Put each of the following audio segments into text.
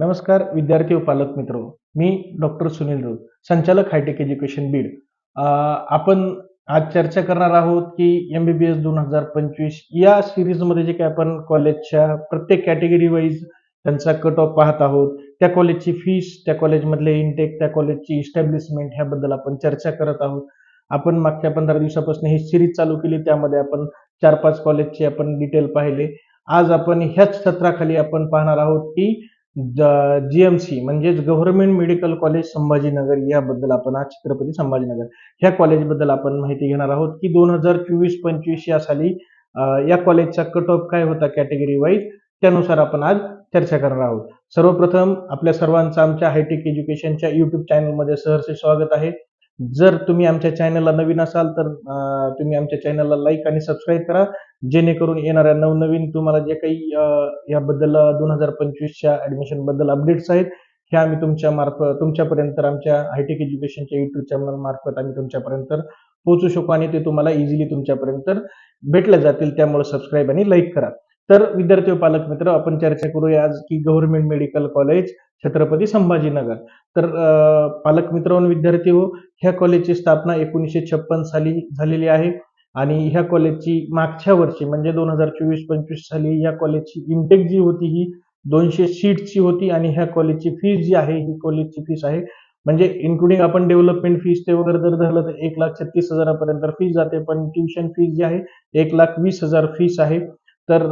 नमस्कार विद्यार्थी व पालक मित्र. मी डॉक्टर सुनील राऊत संचालक हायटेक एज्युकेशन बीड. आपण आज चर्चा करणार आहोत की एम बी बी एस दोन हजार पंचवीस या सिरीजमध्ये जे काही आपण कॉलेजच्या प्रत्येक कॅटेगरी वाईज त्यांचा कट ऑफ पाहत आहोत त्या कॉलेजची फीस त्या कॉलेजमधले इनटेक त्या कॉलेजची इस्टॅब्लिशमेंट ह्याबद्दल आपण चर्चा करत आहोत. आपण मागच्या पंधरा दिवसापासून ही सिरीज चालू केली त्यामध्ये आपण चार पाच कॉलेजचे आपण डिटेल पाहिले. आज आपण ह्याच सत्राखाली आपण पाहणार आहोत की जीएमसी म्हणजेच गव्हर्नमेंट मेडिकल कॉलेज संभाजीनगर याबद्दल आपण आज छत्रपती संभाजीनगर ह्या कॉलेजबद्दल आपण माहिती घेणार आहोत की दोन हजार चोवीस पंचवीस या साली या कॉलेजचा कट ऑफ काय होता कॅटेगरी वाईज त्यानुसार आपण आज चर्चा करणार आहोत. सर्वप्रथम आपल्या सर्वांचं आमच्या हायटेक एज्युकेशनच्या युट्यूब चॅनलमध्ये सहर्ष स्वागत आहे. जर तुम्ही आमच्या चॅनलला नवीन असाल तर तुम्ही आमच्या चॅनलला लाईक आणि सबस्क्राईब करा. जेणेकरून येणाऱ्या नवनवीन तुम्हाला जे काही याबद्दल दोन हजार पंचवीसच्या ऍडमिशनबद्दल अपडेट्स आहेत हे आम्ही तुमच्या मार्फत तुमच्यापर्यंत आमच्या हायटेक एज्युकेशनच्या युट्यूब चॅनल मार्फत आम्ही तुमच्यापर्यंत पोहोचू शकू आणि ते तुम्हाला इझिली तुमच्यापर्यंत भेटले जातील. त्यामुळे सबस्क्राईब आणि लाईक करा. तर विद्यार्थी पालक मित्र आपण चर्चा करूया आज की government medical college Chhatrapati Sambhajinagar. तर पालक मित्र विद्यार्थी हो ह्या कॉलेजची स्थापना एकोणीसशे छप्पन साली झालेली आहे आणि ह्या कॉलेजची मागच्या वर्षी म्हणजे दोन हजार चोवीस पंचवीस साली या कॉलेजची इंटेक जी होती ही दोनशे सीटची होती आणि ह्या कॉलेजची फीस जी आहे ही कॉलेजची फीस आहे. म्हणजे इन्क्लुडिंग आपण डेव्हलपमेंट फीस ते वगैरे जर झालं तर एक लाख छत्तीस हजारापर्यंत फीस जाते पण ट्युशन फीस जी आहे एक लाख वीस हजार फीस आहे. तर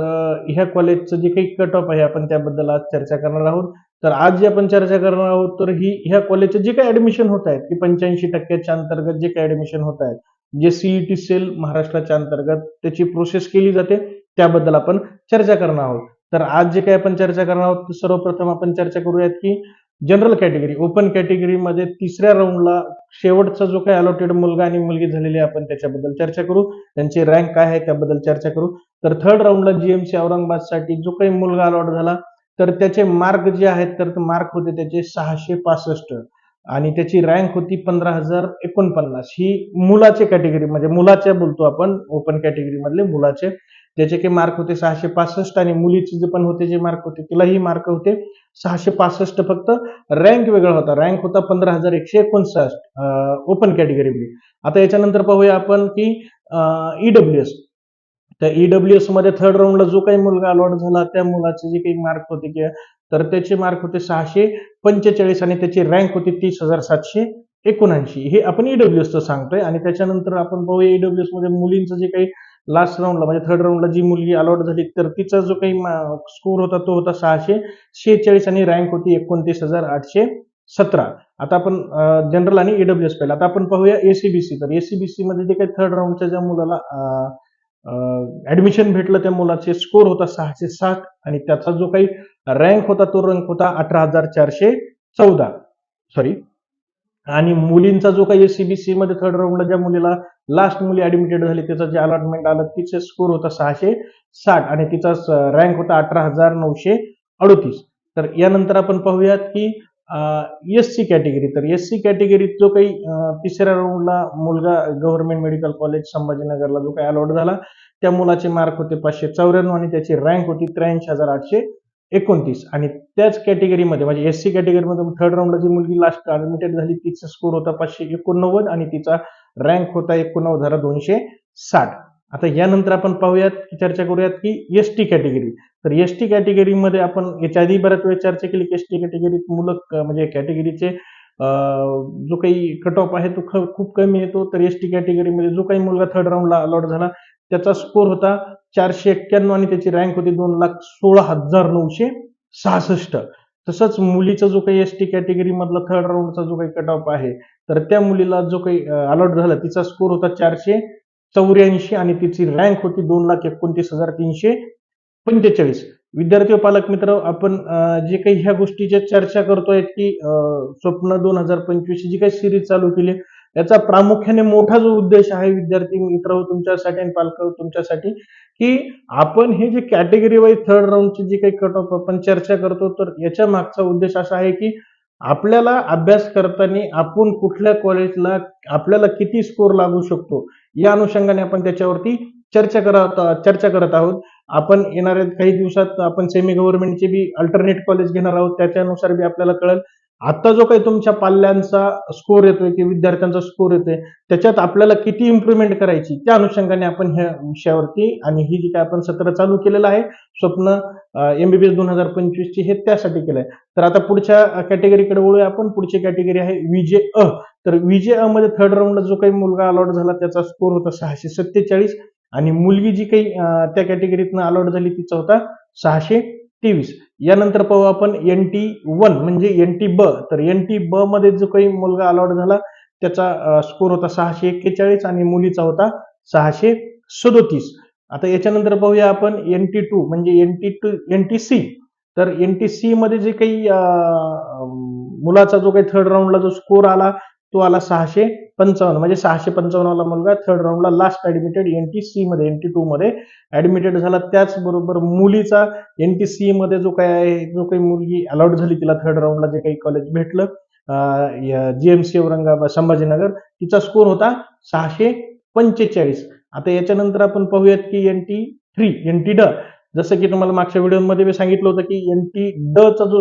ह्या कॉलेजचं जे काही कट ऑफ आहे आपण त्याबद्दल आज चर्चा करणार आहोत. तर आज जे आपण चर्चा करणार आहोत तर ही ह्या कॉलेजचे जे काही ऍडमिशन होत आहेत की पंच्याऐंशी टक्क्याच्या अंतर्गत जे काही ऍडमिशन होत आहेत जे सीईटी सेल महाराष्ट्राच्या अंतर्गत त्याची प्रोसेस केली जाते त्याबद्दल आपण चर्चा करणार आहोत. तर आज जे काही आपण चर्चा करणार आहोत तर सर्वप्रथम आपण चर्चा करूयात की जनरल कॅटेगरी ओपन कॅटेगरीमध्ये तिसऱ्या राऊंडला शेवटचा जो काही अलॉटेड मुलगा आणि मुलगी झालेली आपण त्याच्याबद्दल चर्चा करू. त्यांची रँक काय आहे त्याबद्दल चर्चा करू. तर थर्ड राऊंडला जीएमसी औरंगाबादसाठी जो काही मुलगा अलॉट झाला तर त्याचे मार्क जे आहेत तर मार्क होते त्याचे सहाशे पासष्ट. आणि त्याची रँक होती पंधरा हजार एकोणपन्नास. ही मुलाचे कॅटेगरी म्हणजे मुलाच्या बोलतो आपण ओपन कॅटेगरी मधले मुलाचे. त्याचे काही मार्क होते सहाशे पासष्ट आणि मुलीचे जे पण होते जे मार्क होते तिलाही मार्क होते. सहाशे पासष्ट फक्त रँक वेगळा होता. रँक होता पंधरा हजार एकशे एकोणसाठ ओपन कॅटेगरीमध्ये आता याच्यानंतर पाहूया आपण की ईडब्ल्यू एस त्या ईडब्ल्यू एसमध्ये थर्ड राऊंडला जो काही मुलगा अलॉट झाला त्या मुलाचे जे काही मार्क होते किंवा तर त्याचे मार्क होते सहाशे पंचेचाळीस आणि त्याची रँक होती तीस हजार सातशे एकोणऐंशी. हे आपण ईडब्ल्यू च सांगतोय. आणि त्याच्यानंतर आपण पाहूया ईडब्ल्यू एसमध्ये मुलींचं जे काही लास्ट राऊंडला म्हणजे थर्ड राऊंडला जी मुलगी अलॉट झाली तर तिचा जो काही स्कोर होता तो होता सहाशे शेहेचाळीस आणि रँक होती एकोणतीस हजार आठशे सतरा. आता आपण जनरल आणि ईडब्ल्यू एस पाहिलं. आता आपण पाहूया एसीबीसी तर एसीबीसी मध्ये जे काही थर्ड राऊंडच्या ज्या मुलाला ऍडमिशन भेटलं त्या मुलाचे स्कोर होता सहाशे साठ आणि त्याचा जो काही रँक होता तो रँक होता अठरा हजार चारशे चौदा. सॉरी आणि मुलींचा जो काही सीबीसी मध्ये थर्ड राऊंडला ज्या मुलीला लास्ट मुली ऍडमिटेड झाली त्याचा जे अलॉटमेंट आलं तिचे स्कोर होता सहाशे साठ आणि तिचा रँक होता अठरा हजार नऊशे अडोतीस. तर यानंतर आपण पाहूयात की एस सी कॅटेगरी तर एस सी कॅटेगरीत जो काही तिसऱ्या राऊंडला मुलगा गव्हर्नमेंट मेडिकल कॉलेज संभाजीनगरला जो काही अलॉट झाला त्या मुलाचे मार्क होते पाचशे चौऱ्याण्णव आणि त्याची रँक होती त्र्याऐंशी हजार आठशे एकोणतीस. आणि त्याच कॅटेगरीमध्ये म्हणजे एस सी कॅटेगरीमध्ये थर्ड राऊंडला जी मुलगी लास्ट ऍडमिटेड झाली तिचा स्कोर होता पाचशे एकोणनव्वद आणि तिचा रँक होता एकोणनव्वद हजार दोनशे साठ. आता यानंतर आपण पाहूयात की चर्चा करूयात की एस टी कॅटेगरी तर एस टी कॅटेगरीमध्ये आपण याच्या आधी बऱ्याच वेळ चर्चा केली की एस टी कॅटेगरीत मुलं म्हणजे कॅटेगरीचे जो काही कट ऑफ आहे तो ख- खूप कमी येतो. तर एस टी कॅटेगरीमध्ये जो काही मुलगा थर्ड राऊंडला अलॉट झाला त्याचा स्कोर होता चारशे एक्क्याण्णव आणि त्याची रँक होती दोन लाख सोळा हजार नऊशे सहासष्ट. तसंच मुलीचा जो काही एस टी कॅटेगरी मधला थर्ड राऊंडचा जो काही कट ऑफ आहे तर त्या मुलीला जो काही अलॉट झाला तिचा स्कोर होता चारशे चौऱ्याऐंशी आणि तिची रँक होती दोन लाख एकोणतीस हजार तीनशे पंचेचाळीस. विद्यार्थी व पालक मित्र आपण जे काही ह्या गोष्टीच्या चर्चा करतोय की स्वप्न दोन हजार पंचवीस जी काही सिरीज चालू केली याचा प्रामुख्याने मोठा जो उद्देश आहे विद्यार्थी मित्र हो, तुमच्यासाठी आणि पालक हो, तुमच्यासाठी की आपण हे जे कॅटेगरी वाईज थर्ड राऊंडची जी काही कट ऑफ आपण चर्चा करतो तर याच्या मागचा उद्देश असा आहे की आपल्याला अभ्यास करताना आपण कुठल्या कॉलेजला आपल्याला किती स्कोर लागू शकतो? या अनुषंगाने आपण त्याच्यावरती चर्चा करत चर्चा करत आहोत. आपण येणाऱ्या काही दिवसात आपण सेमी गव्हर्नमेंटचे बी अल्टरनेट कॉलेज घेणार आहोत त्याच्यानुसार बी आपल्याला कळेल. आता जो काही तुमच्या पाल्यांचा स्कोर येतोय की विद्यार्थ्यांचा स्कोर येतोय त्याच्यात आपल्याला किती इम्प्रुव्हमेंट करायची त्या अनुषंगाने आपण ह्या विषयावरती आणि ही जी काय आपण सत्र चालू केलेलं आहे स्वप्न एमबीबीएस दोन हजार पंचवीस ची हे त्यासाठी केलंय. तर आता पुढच्या कॅटेगरीकडे वळूया आपण. पुढची कॅटेगरी आहे विजे अ. तर विजे अ मध्ये थर्ड राऊंडला जो काही मुलगा अलॉट झाला त्याचा स्कोर होता सहाशे सत्तेचाळीस. आणि मुलगी जी काही त्या कॅटेगरीतनं अलॉट झाली तिचा होता सहाशे तेवीस. यानंतर पाहू आपण एन टी वन म्हणजे एन टी ब तर एन टी ब मध्ये जो काही मुलगा अलॉट झाला त्याचा स्कोर होता सहाशे एक्केचाळीस आणि मुलीचा होता सहाशे सदोतीस. आता याच्यानंतर पाहूया आपण एन टी टू म्हणजे N T two N T C तर एन टी सी मध्ये जे काही मुलाचा जो काही थर्ड राऊंडला जो स्कोर आला तो आला सहाशे पंचावन्न. म्हणजे सहाशे पंचावन्नला मुलगा third राऊंडला last admitted N T C मध्ये एन टी टू मध्ये. ऍडमिटेड झाला त्याचबरोबर मुलीचा एन टी सी मध्ये जो काही आहे जो काही मुलगी अलॉट झाली तिला थर्ड राऊंडला जे काही कॉलेज भेटलं जीएमसी औरंगाबाद संभाजीनगर तिचा स्कोर होता सहाशे पंचेचाळीस. आता याच्यानंतर आपण पाहूयात की N T three N T ड जसं की तुम्हाला मागच्या व्हिडिओमध्ये मी सांगितलं होतं की एन टी डचा जो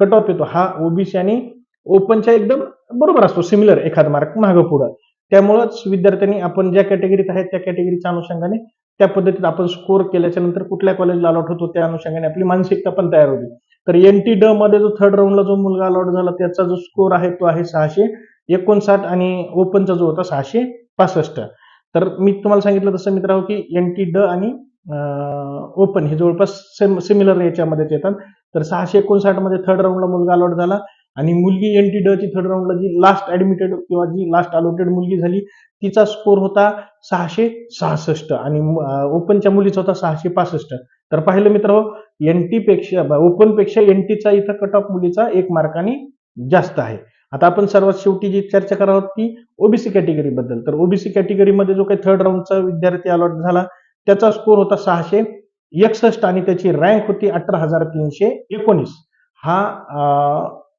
कट ऑफ येतो हा ओबीसी आणि ओपनच्या एकदम बरोबर असतो सिमिलर एखाद मार्क मागं पुढं. त्यामुळंच विद्यार्थ्यांनी आपण ज्या कॅटेगरीत आहेत त्या कॅटेगरीच्या अनुषंगाने त्या पद्धतीत आपण स्कोर केल्याच्यानंतर कुठल्या कॉलेजला अलॉट होतो त्या अनुषंगाने आपली मानसिकता पण तयार होती. तर एन टी ड मध्ये जो थर्ड राऊंडला जो मुलगा अलॉट झाला त्याचा जो स्कोर आहे तो आहे सहाशे एकोणसाठ आणि ओपनचा जो होता सहाशे पासष्ट. तर मी तुम्हाला सांगितलं तसं मित्र हो की एन टी ड आणि ओपन हे जवळपास सिमिलर याच्यामध्ये येतात. तर सहाशे एकोणसाठमध्ये थर्ड राऊंडला मुलगा अलॉट झाला आणि मुलगी एन टी डची थर्ड राऊंडला जी लास्ट ऍडमिटेड किंवा जी लास्ट अलोटेड मुलगी झाली तिचा स्कोर होता सहाशे सहासष्ट आणि ओपनच्या मुलीचा होता सहाशे पासष्ट. तर पाहिलं मित्र एन टी पेक्षा ओपनपेक्षा एन टीचा इथं कट ऑफ मुलीचा एक मार्काने जास्त आहे. आता आपण सर्वात शेवटी जी चर्चा करणार आहोत ती ओबीसी कॅटेगरी बद्दल. तर ओबीसी कॅटेगरीमध्ये जो काही थर्ड राऊंडचा विद्यार्थी अलॉट झाला त्याचा स्कोर होता सहाशे एकसष्ट आणि त्याची रँक होती अठरा हजार तीनशे एकोणीस. हा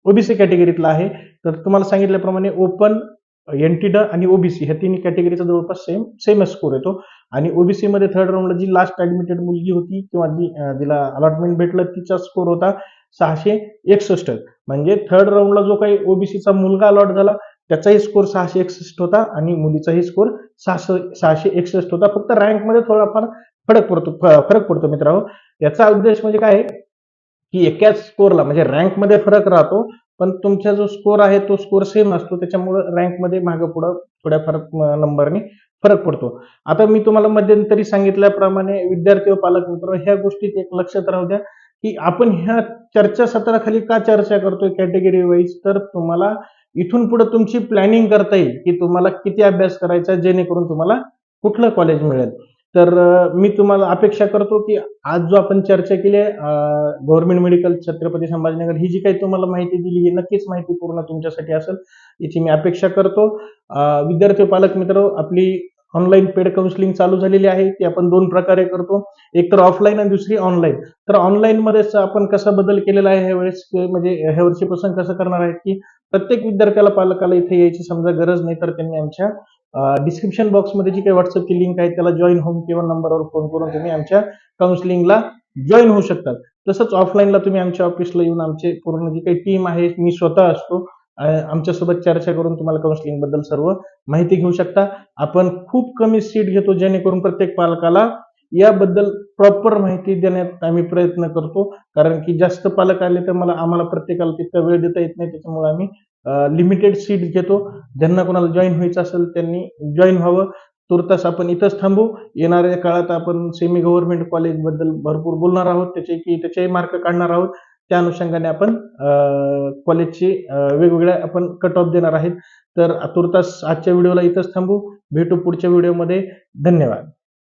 ओबीसी कॅटेगरीतला आहे. तर तुम्हाला सांगितल्याप्रमाणे ओपन एनटीड आणि ओबीसी ह्या तिन्ही कॅटेगरीचा जवळपास सेम सेम स्कोर येतो. आणि ओबीसी मध्ये थर्ड राऊंडला जी लास्ट ऍडमिटेड मुलगी होती किंवा जी जिला अलॉटमेंट भेटलं तिचा स्कोर होता सहाशे एकसष्ट. म्हणजे थर्ड राऊंडला जो काही ओबीसीचा मुलगा अलॉट झाला त्याचाही स्कोर सहाशे एकसष्ट होता आणि मुलीचाही स्कोर सहाशे सहाशे एकसष्ट होता. फक्त रँकमध्ये थोडाफार फरक पडतो फरक पडतो मित्रांनो. याचा उद्देश म्हणजे काय की एकाच स्कोरला म्हणजे रँकमध्ये फरक राहतो पण तुमचा जो स्कोर आहे तो स्कोर सेम असतो. त्याच्यामुळे रँकमध्ये मागं पुढं थोड्या फरक नंबरने फरक पडतो. आता मी तुम्हाला मध्यंतरी सांगितल्याप्रमाणे विद्यार्थी व पालक मित्र ह्या गोष्टीत एक लक्षात राहू द्या की आपण ह्या चर्चासत्राखाली का चर्चा करतोय कॅटेगरी वाईज तर तुम्हाला इथून पुढे तुमची प्लॅनिंग करता येईल की तुम्हाला किती अभ्यास करायचा जेणेकरून तुम्हाला कुठलं कॉलेज मिळेल. तर मी तुम्हाला अपेक्षा करतो की आज जो आपण चर्चा केली आहे गव्हर्नमेंट मेडिकल छत्रपती संभाजीनगर ही जी काही तुम्हाला माहिती दिली ही नक्कीच माहिती पूर्ण तुमच्यासाठी असेल याची मी अपेक्षा करतो. विद्यार्थी पालक मित्र आपली ऑनलाईन पेड काउन्सिलिंग चालू झालेली आहे ती आपण दोन प्रकारे करतो. एक तर ऑफलाईन आणि दुसरी ऑनलाईन तर ऑनलाईन मध्येच आपण कसा बदल केलेला आहे ह्यावेळेस म्हणजे ह्या वर्षीपासून कसं करणार आहे की प्रत्येक विद्यार्थ्याला पालकाला इथे यायची समजा गरज नाही तर त्यांनी आमच्या डिस्क्रिप्शन बॉक्समध्ये जी काही व्हॉट्सअपची लिंक आहे त्याला जॉईन होऊन किंवा नंबरवर फोन करून तुम्ही आमच्या काउन्सिलिंगला जॉईन होऊ शकतात. तसंच ऑफलाईनला तुम्ही आमच्या ऑफिसला येऊन आमचे पूर्ण जी काही टीम आहे मी स्वतः असतो. आमच्यासोबत चर्चा करून तुम्हाला काउन्सिलिंगबद्दल सर्व माहिती घेऊ शकता. आपण खूप कमी सीट घेतो जेणेकरून प्रत्येक पालकाला याबद्दल प्रॉपर माहिती देण्यात आम्ही प्रयत्न करतो. कारण की जास्त पालक आले तर मला आम्हाला प्रत्येकाला तितका वेळ देता येत नाही. त्याच्यामुळे आम्ही लिमिटेड सीट घेतो. ज्यांना कोणाला जॉईन व्हायचं असेल त्यांनी जॉईन व्हावं. तुर्तास आपण इथंच थांबू. येणाऱ्या काळात आपण सेमी गव्हर्नमेंट कॉलेजबद्दल भरपूर बोलणार आहोत. त्याचे की त्याचेही मार्क काढणार आहोत. त्या अनुषंगाने आपण कॉलेजची वेगवेगळ्या आपण कट ऑफ देणार आहेत. तर तुर्तास आजच्या व्हिडिओला इथंच थांबू. भेटू पुढच्या व्हिडिओमध्ये. धन्यवाद.